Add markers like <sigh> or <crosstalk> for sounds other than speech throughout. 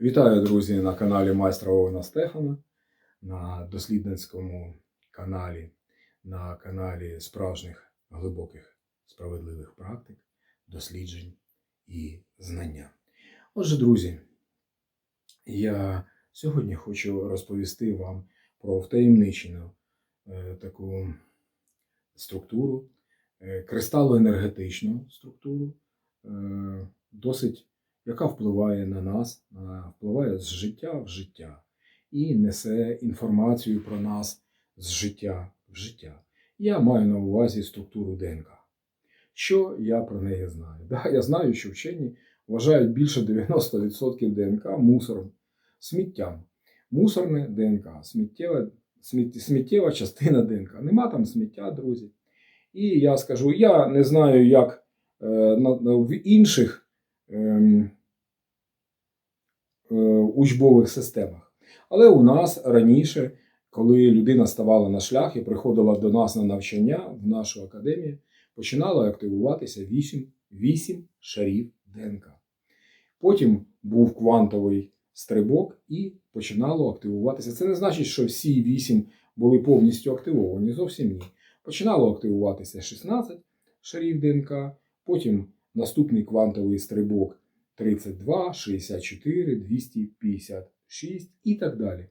Вітаю, друзі, на каналі майстра Овена Стефана, на дослідницькому каналі, на каналі справжніх глибоких справедливих практик, досліджень і знання. Отже, друзі, я сьогодні хочу розповісти вам про втаємничену е, таку структуру, е, кристалоенергетичну структуру, е, досить яка впливає на нас, впливає з життя в життя і несе інформацію про нас з життя в життя. Я маю на увазі структуру ДНК. Що я про неї знаю? <laughs> Да, я знаю, що вчені вважають більше 90% ДНК мусором, сміттям. Мусорне ДНК, сміттєва, сміт- сміттєва частина ДНК. Нема там сміття, друзі. І я скажу, я не знаю, як е, на, в інших учбових системах. Але у нас раніше, коли людина ставала на шлях і приходила до нас на навчання в нашу академію, починало активуватися 8, 8 шарів ДНК. Потім був квантовий стрибок і починало активуватися. Це не значить, що всі 8 були повністю активовані. Зовсім ні. Починало активуватися 16 шарів ДНК, потім наступний квантовий стрибок 32, 64, 256 і так далі.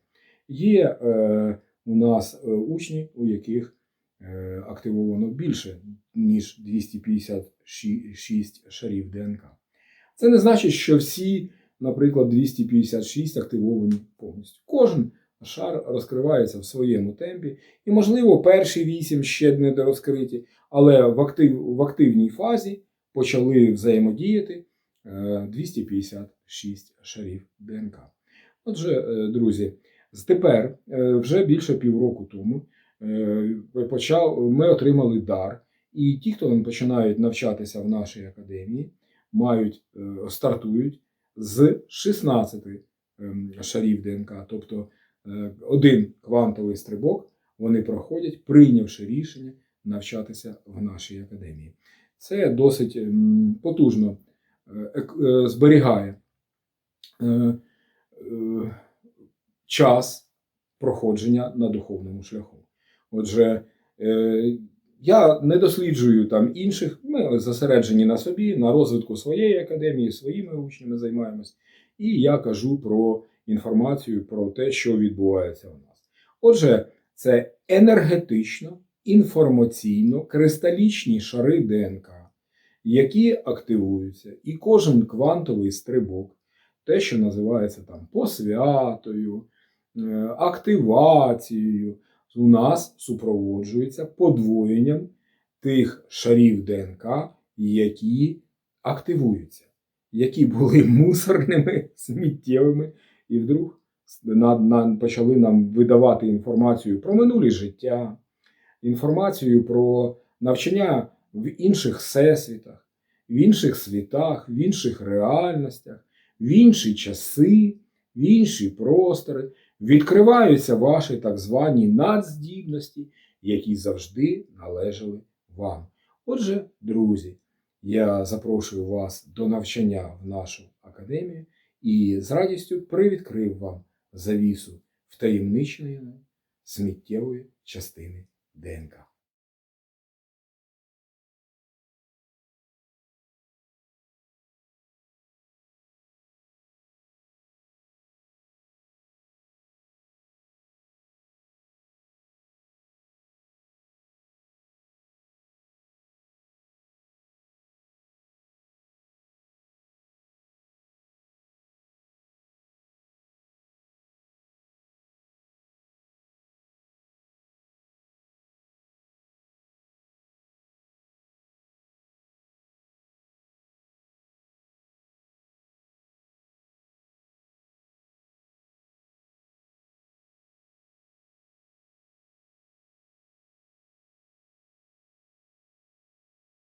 Є е, у нас е, учні, у яких е, активовано більше, ніж 256 шарів ДНК. Це не значить, що всі, наприклад, 256 активовані повністю. Кожен шар розкривається в своєму темпі, і, можливо, перші 8 ще не розкриті, але в, актив, в активній фазі почали взаємодіяти е, 256 шарів ДНК. Отже, е, друзі, з тепер, е, вже більше півроку тому, е, ми отримали дар, і ті, хто починають навчатися в нашій академії, мають, е, стартують з 16 ем, шарів ДНК, тобто е, один квантовий стрибок вони проходять, прийнявши рішення навчатися в нашій академії. Це досить ем, потужно е, е, зберігає е, час проходження на духовному шляху. Отже, я не досліджую там інших, ми зосереджені на собі, на розвитку своєї академії, своїми учнями займаємось. І я кажу про інформацію про те, що відбувається у нас. Отже, це енергетично, інформаційно, кристалічні шари ДНК, які активуються, і кожен квантовий стрибок, те, що називається там посвятою, е, активацією, у нас супроводжується подвоєнням тих шарів ДНК, які активуються, які були <laughs> мусорними, сміттєвими, і вдруг почали нам видавати інформацію про минулі життя, інформацію про навчання в інших всесвітах, в інших світах, в інших реальностях, в інші часи, в інші простори. Відкриваються ваші так звані надздібності, які завжди належали вам. Отже, друзі, я запрошую вас до навчання в нашу академію і з радістю привідкрив вам завісу втаємниченої сміттєвої частини ДНК.